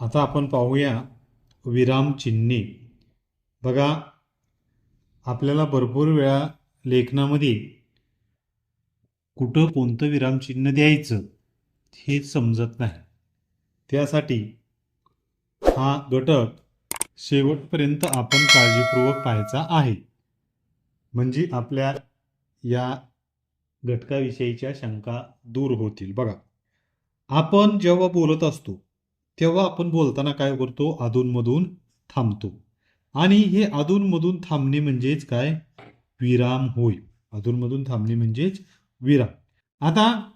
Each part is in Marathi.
आता आपण पाहूया विराम चिन्हे. बघा आपल्याला भरपूर वेळा लेखनामध्ये कुठं कोणतं विरामचिन्ह द्यायचं हे समजत नाही. त्यासाठी हा घटक शेवटपर्यंत आपण काळजीपूर्वक पाहायचा आहे. म्हणजे आपल्या या घटकाविषयीच्या शंका दूर होतील. बघा आपण जेव्हा बोलत असतो तेव्हा आपण बोलताना काय करतो? अधूनमधून थांबतो. आणि हे अधूनमधून थांबणे म्हणजेच काय? विराम होय. अधूनमधून थांबणे म्हणजेच विराम. आता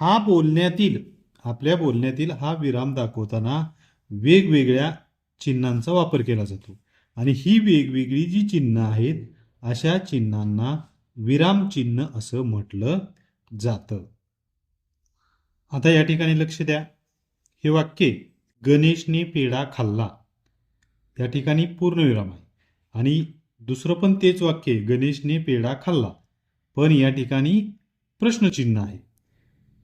हा बोलण्यातील आपल्या बोलण्यातील हा विराम दाखवताना वेगवेगळ्या चिन्हांचा वापर केला जातो. आणि ही वेगवेगळी जी चिन्ह आहेत अशा चिन्हांना विराम चिन्ह असं म्हटलं जातं. आता या ठिकाणी लक्ष द्या. हे वाक्य गणेशने पेढा खाल्ला. त्या ठिकाणी पूर्णविराम आहे. आणि दुसरं पण तेच वाक्य गणेशने पेढा खाल्ला. पण या ठिकाणी प्रश्नचिन्ह आहे.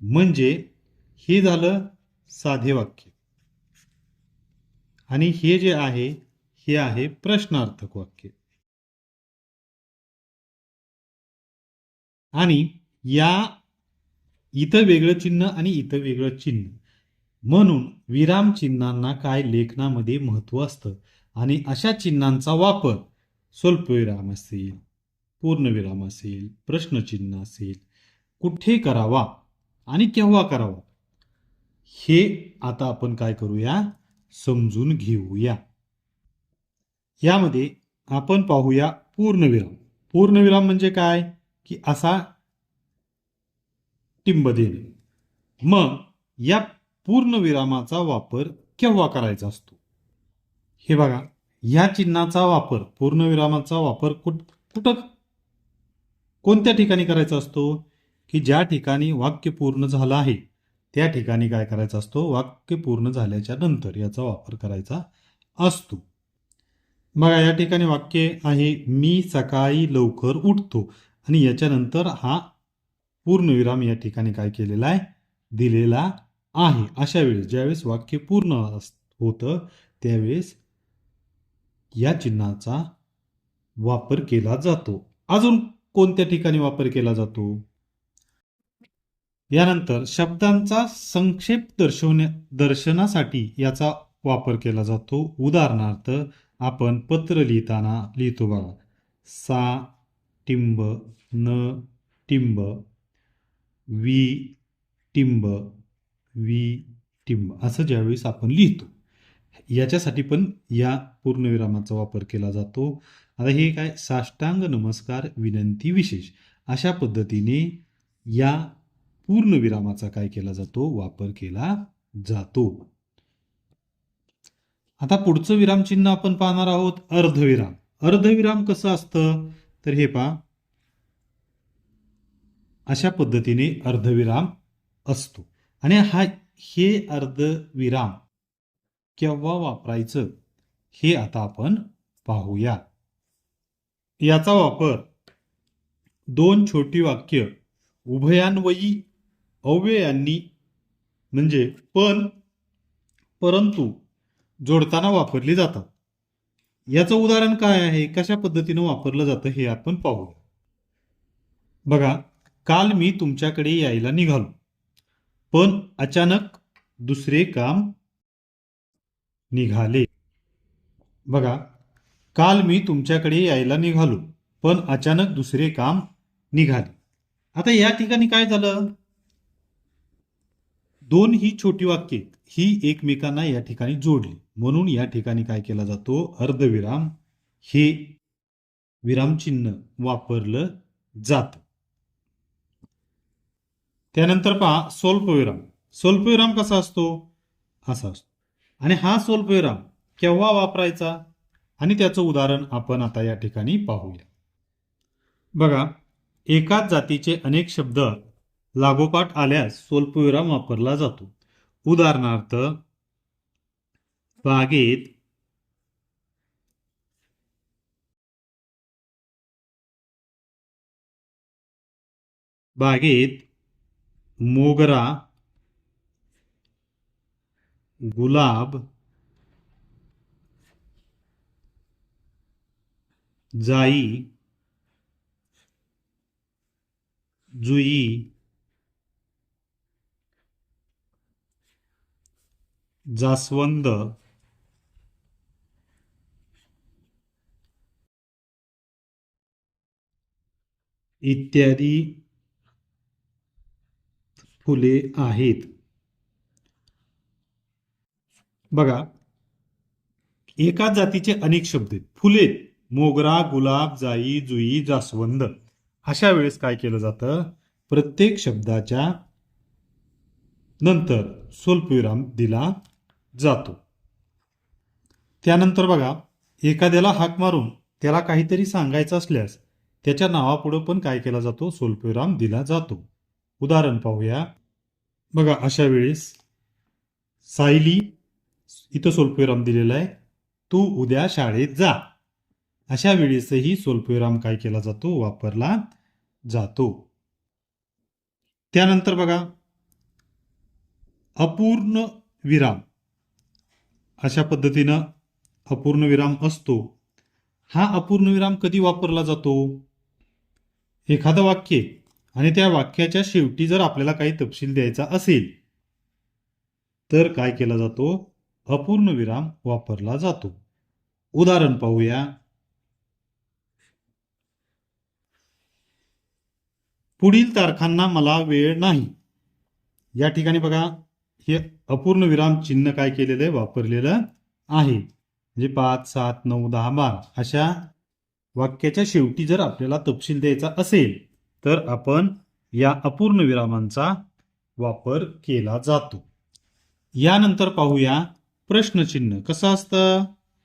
म्हणजे हे झालं साधे वाक्य. आणि हे जे आहे हे आहे प्रश्नार्थक वाक्य. आणि या इथं वेगळं चिन्ह आणि इथं वेगळं चिन्ह. म्हणून विराम चिन्हांना काय लेखनामध्ये महत्त्व असतं? आणि अशा चिन्हांचा वापर स्वल्पविराम असेल पूर्णविराम असेल प्रश्नचिन्ह असेल कुठे करावा आणि केव्हा करावा? हे आता आपण काय करूया? समजून घेऊया. यामध्ये आपण पाहूया पूर्णविराम. पूर्णविराम म्हणजे काय? की असा टिंब देणे. मग या पूर्णविरामाचा वापर केव्हा करायचा असतो? हे बघा या चिन्हाचा वापर पूर्णविरामाचा वापर कुठ कुठं? कोणत्या ठिकाणी करायचा असतो? की ज्या ठिकाणी वाक्य पूर्ण झालं आहे त्या ठिकाणी काय करायचा असतो? वाक्य पूर्ण झाल्याच्यानंतर याचा वापर करायचा असतो. बघा या ठिकाणी वाक्य आहे मी सकाळी लवकर उठतो. आणि याच्यानंतर हा पूर्णविराम या ठिकाणी काय केलेला आहे? दिलेला आहे. अशा वेळेस ज्यावेळेस वाक्य पूर्ण अस- होतं त्यावेळेस या चिन्हाचा वापर केला जातो. अजून कोणत्या ठिकाणी वापर केला जातो? यानंतर शब्दांचा संक्षेप दर्शवण्या दर्शनासाठी याचा वापर केला जातो. उदाहरणार्थ आपण पत्र लिहिताना लिहितो बघा. सा टिंब न टिंब वी टिंब वी टिंब असं ज्यावेळेस आपण लिहितो. याच्यासाठी पण या पूर्णविरामाचा वापर केला जातो. आता हे काय? साष्टांग नमस्कार विनंती विशेष. अशा पद्धतीने या पूर्णविरामाचा काय केला जातो? वापर केला जातो. आता पुढचं विरामचिन्ह आपण पाहणार आहोत अर्धविराम. अर्धविराम कसं असतं? तर हे पहा. अशा पद्धतीने अर्धविराम असतो. आणि हा हे अर्धविराम केव्हा वापरायचं हे आता आपण पाहूया. याचा वापर दोन छोटी वाक्य उभयान्वयी अव्ययांनी म्हणजे पण परंतु जोडताना वापरली जातात. याचं उदाहरण काय आहे? कशा पद्धतीनं वापरलं जातं हे आपण पाहूया. बघा काल मी तुमच्याकडे यायला निघालो. पण अचानक दुसरे काम निघाले. बघा काल मी तुमच्याकडे यायला निघालो पण अचानक दुसरे काम निघाले. आता या ठिकाणी काय झालं? दोन ही छोटी वाक्ये ही एकमेकांना या ठिकाणी जोडली. म्हणून या ठिकाणी काय केला जातो? अर्धविराम हे विरामचिन्ह वापरलं जात. त्यानंतर पहा स्वल्पविराम स्वल्पविराम कसा असतो? असा असतो. आणि हा स्वल्पविराम केव्हा वापरायचा? आणि त्याचं उदाहरण आपण आता या ठिकाणी पाहूया. बघा एकाच जातीचे अनेक शब्द लागोपाठ आल्यास स्वल्पविराम वापरला जातो. उदाहरणार्थ बागेत बागेत मोगरा गुलाब जाई जुई जास्वंद इत्यादी फुले आहेत. बघा एकाच जातीचे अनेक शब्द आहेत. फुले मोगरा गुलाब जाई जुई जास्वंद. अशा वेळेस काय केलं जातं? प्रत्येक शब्दाच्या नंतर स्वल्पविराम दिला जातो. त्यानंतर बघा एखाद्याला हाक मारून त्याला काहीतरी सांगायचं असल्यास त्याच्या नावापुढं पण काय केला जातो? स्वल्पविराम दिला जातो. उदाहरण पाहूया. बघा अशा वेळेस सायली इथं स्वल्पविराम दिलेला आहे. तू उद्या शाळेत जा. अशा वेळेसही स्वल्पविराम काय केला जातो? वापरला जातो. त्यानंतर बघा अपूर्ण विराम. अशा पद्धतीनं अपूर्ण विराम असतो. हा अपूर्ण विराम कधी वापरला जातो? एखादं वाक्य आणि त्या वाक्याच्या शेवटी जर आपल्याला काही तपशील द्यायचा असेल तर काय केला जातो? अपूर्ण विराम वापरला जातो. उदाहरण पाहूया. पुढील तारखांना मला वेळ नाही. या ठिकाणी बघा हे अपूर्ण विराम चिन्ह काय केलेलं आहे? वापरलेलं आहे. म्हणजे पाच सात नऊ दहा बारा अशा वाक्याच्या शेवटी जर आपल्याला तपशील द्यायचा असेल तर आपण या अपूर्ण विरामांचा वापर केला जातो. यानंतर पाहूया प्रश्नचिन्ह. कसं असतं?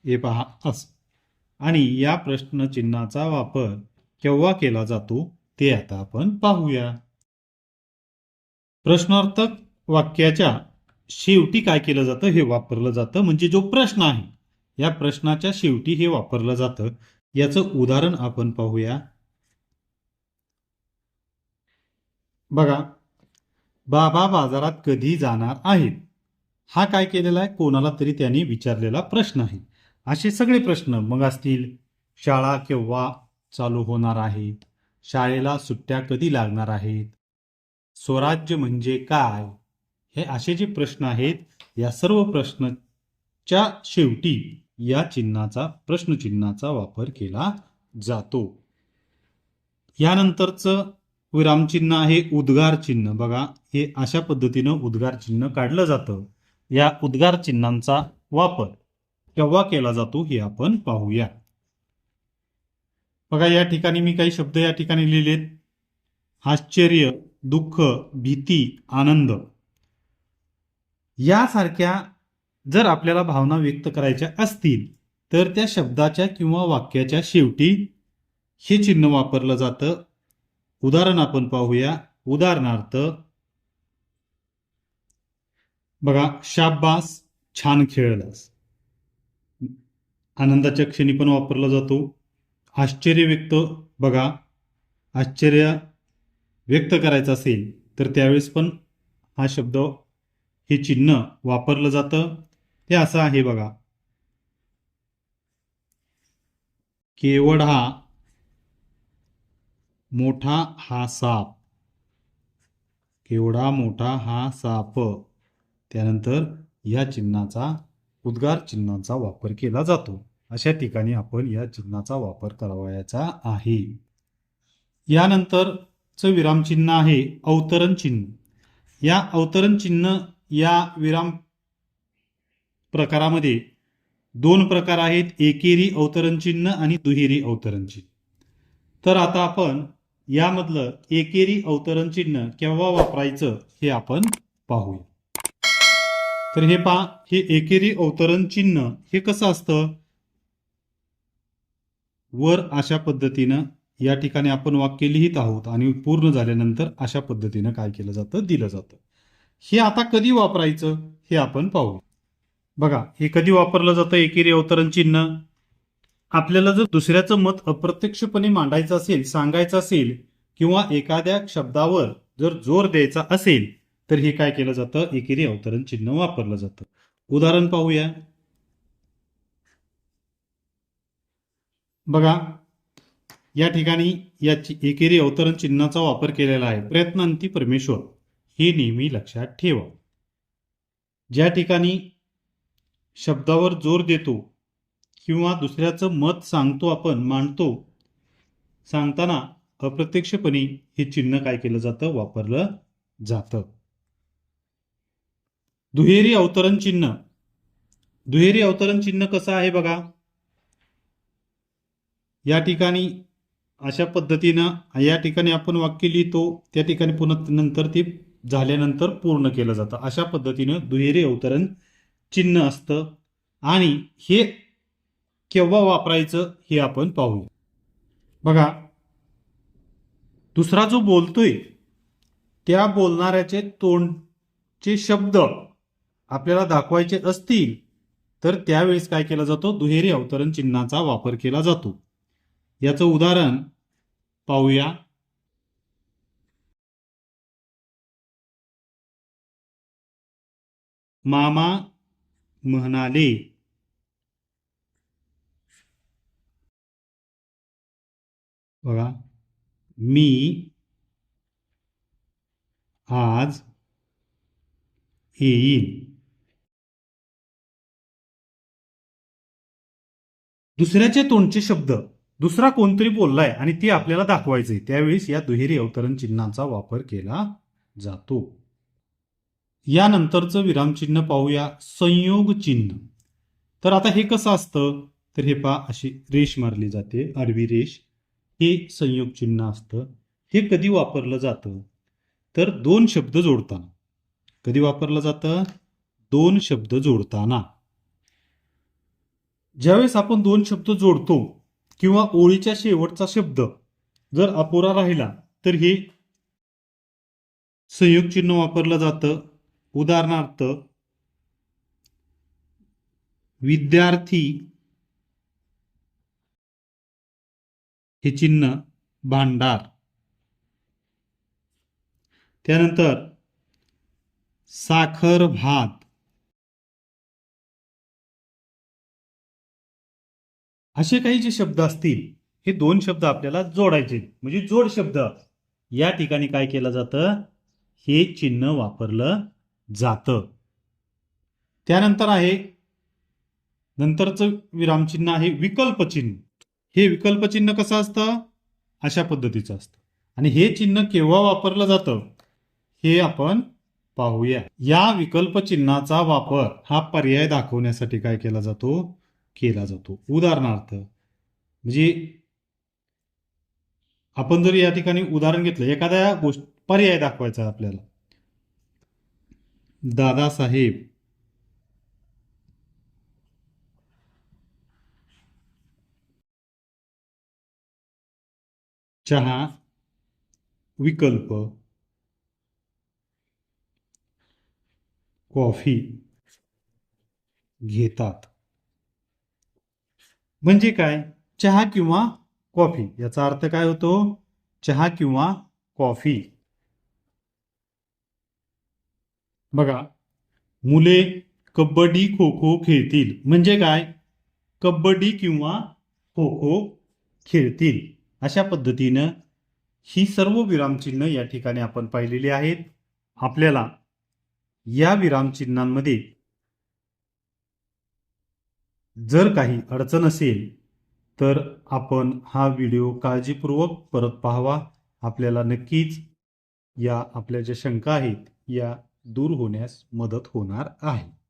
हे पहा. अस. आणि या प्रश्नचिन्हाचा वापर केव्हा केला जातो? ते आता आपण पाहूया. प्रश्नार्थक वाक्याच्या शेवटी काय केलं जातं? हे वापरलं जातं. म्हणजे जो प्रश्न आहे या प्रश्नाच्या शेवटी हे वापरलं जातं. याचं उदाहरण आपण पाहूया. बघा बाबा बाजारात कधी जाणार आहेत? हा काय केलेला आहे? कोणाला तरी त्यांनी विचारलेला प्रश्न आहे. असे सगळे प्रश्न मग असतील शाळा केव्हा चालू होणार आहे? शाळेला सुट्ट्या कधी लागणार आहेत? स्वराज्य म्हणजे काय? हे असे जे प्रश्न आहेत या सर्व प्रश्नच्या शेवटी या चिन्हाचा प्रश्नचिन्हाचा वापर केला जातो. यानंतरचं विरामचिन्ह आहे उद्गार चिन्ह. बघा हे अशा पद्धतीनं उद्गार चिन्ह काढलं जातं. या उद्गार चिन्हांचा वापर केव्हा केला जातो हे आपण पाहूया. बघा या ठिकाणी मी काही शब्द या ठिकाणी लिहिलेत. आश्चर्य दुःख भीती आनंद. यासारख्या जर आपल्याला भावना व्यक्त करायच्या असतील तर त्या शब्दाच्या किंवा वाक्याच्या शेवटी हे चिन्ह वापरलं जातं. उदाहरण आपण पाहूया. उदाहरणार्थ बघा शाब्बास छान खेळलास. आनंदाच्या क्षणी पण वापरला जातो. आश्चर्य व्यक्त बघा आश्चर्य व्यक्त करायचं असेल तर त्यावेळेस पण हा शब्द हे चिन्ह वापरलं जातं. ते असं आहे बघा. केवड हा मोठा हा साप. केवढा मोठा हा साप? त्यानंतर या चिन्हाचा उद्गार चिन्हांचा वापर केला जातो. अशा ठिकाणी आपण या चिन्हाचा वापर करावयाचा आहे. यानंतरचं विरामचिन्ह आहे अवतरण चिन्ह. या अवतरण चिन्ह या विराम प्रकारामध्ये दोन प्रकार आहेत. एकेरी अवतरण चिन्ह आणि दुहेरी अवतरण चिन्ह. तर आता आपण यामधलं एकेरी अवतरण चिन्ह केव्हा वापरायचं हे आपण पाहूया. तर हे पहा हे एकेरी अवतरण चिन्ह हे कसं असतं? वर अशा पद्धतीनं या ठिकाणी आपण वाक्य लिहित आहोत आणि पूर्ण झाल्यानंतर अशा पद्धतीनं काय केलं जातं? दिलं जातं. हे आता कधी वापरायचं? हे आपण पाहू बघा हे कधी वापरलं जातं? एकेरी अवतरण चिन्ह? आपल्याला जर दुसऱ्याचं मत अप्रत्यक्षपणे मांडायचं असेल सांगायचं असेल किंवा एखाद्या शब्दावर जर जोर द्यायचा असेल तर हे काय केलं जातं? एकेरी अवतरण चिन्ह वापरलं जातं. उदाहरण पाहूया. बघा या ठिकाणी या एकेरी अवतरण चिन्हाचा वापर केलेला आहे. प्रयत्नांती परमेश्वर हे नेहमी लक्षात ठेवा. ज्या ठिकाणी शब्दावर जोर देतो किंवा दुसऱ्याचं मत सांगतो आपण मांडतो सांगताना अप्रत्यक्षपणे हे चिन्ह काय केलं जातं? वापरलं जातं. दुहेरी अवतरण चिन्ह. दुहेरी अवतरण चिन्ह कसं आहे बघा? या ठिकाणी अशा पद्धतीनं या ठिकाणी आपण वाक्य लिहितो त्या ठिकाणी पुन्हा नंतर ते झाल्यानंतर पूर्ण केलं जातं. अशा पद्धतीनं दुहेरी अवतरण चिन्ह असतं. आणि हे केव्हा वापरायचं हे आपण पाहूया. बघा दुसरा जो बोलतोय त्या बोलणाऱ्याचे तोंडचे शब्द आपल्याला दाखवायचे असतील तर त्यावेळेस काय केला जातो? दुहेरी अवतरण चिन्हाचा वापर केला जातो. याचं उदाहरण पाहूया. मामा म्हणाले बघा. मी आज येईन. दुसऱ्याचे तोंडचे शब्द दुसरा कोणतरी बोललाय आणि ते आपल्याला दाखवायचे त्यावेळेस या दुहेरी अवतरण चिन्हांचा वापर केला जातो. यानंतरचं विरामचिन्ह पाहूया. संयोग चिन्ह. तर आता हे कसं असतं? तर हे पा अशी रेष मारली जाते. आडवी रेष. हे संयोग चिन्ह असतं. हे कधी वापरलं जातं? तर दोन शब्द जोडताना. कधी वापरलं जातं? दोन शब्द जोडताना. ज्यावेळेस आपण दोन शब्द जोडतो किंवा ओळीच्या शेवटचा शब्द जर अपुरा राहिला तर हे संयोग चिन्ह वापरलं जातं. उदाहरणार्थ विद्यार्थी हे चिन्ह भांडार. त्यानंतर साखर भात. असे काही जे शब्द असतील हे दोन शब्द आपल्याला जोडायचे म्हणजे जोड शब्द. या ठिकाणी काय केलं जातं? हे चिन्ह वापरलं जातं. त्यानंतर आहे नंतरचं विरामचिन्ह आहे विकल्प चिन्ह हे विकल्प चिन्ह कसं असतं? अशा पद्धतीचं असतं. आणि हे चिन्ह केव्हा वापरलं जातं? हे आपण पाहूया. या विकल्प चिन्हाचा वापर हा पर्याय दाखवण्यासाठी काय केला जातो? केला जातो. उदाहरणार्थ म्हणजे आपण जर या ठिकाणी उदाहरण घेतलं एखाद्या गोष्ट पर्याय दाखवायचा आपल्याला. दादासाहेब चहा विकल्प कॉफी घेतात. म्हणजे काय? चहा किंवा कॉफी. याचा अर्थ काय होतो? चहा किंवा कॉफी. बघा मुले कबड्डी खो खो खेळतील. म्हणजे काय? कबड्डी किंवा खो खो खेळतील. अशा पद्धतीनं ही सर्व विरामचिन्ह या ठिकाणी आपण पाहिलेली आहेत. आपल्याला या विरामचिन्हांमध्ये जर काही अडचण असेल तर आपण हा व्हिडिओ काळजीपूर्वक परत पाहावा. आपल्याला नक्कीच या आपल्या ज्या शंका आहेत या दूर होण्यास मदत होणार आहे.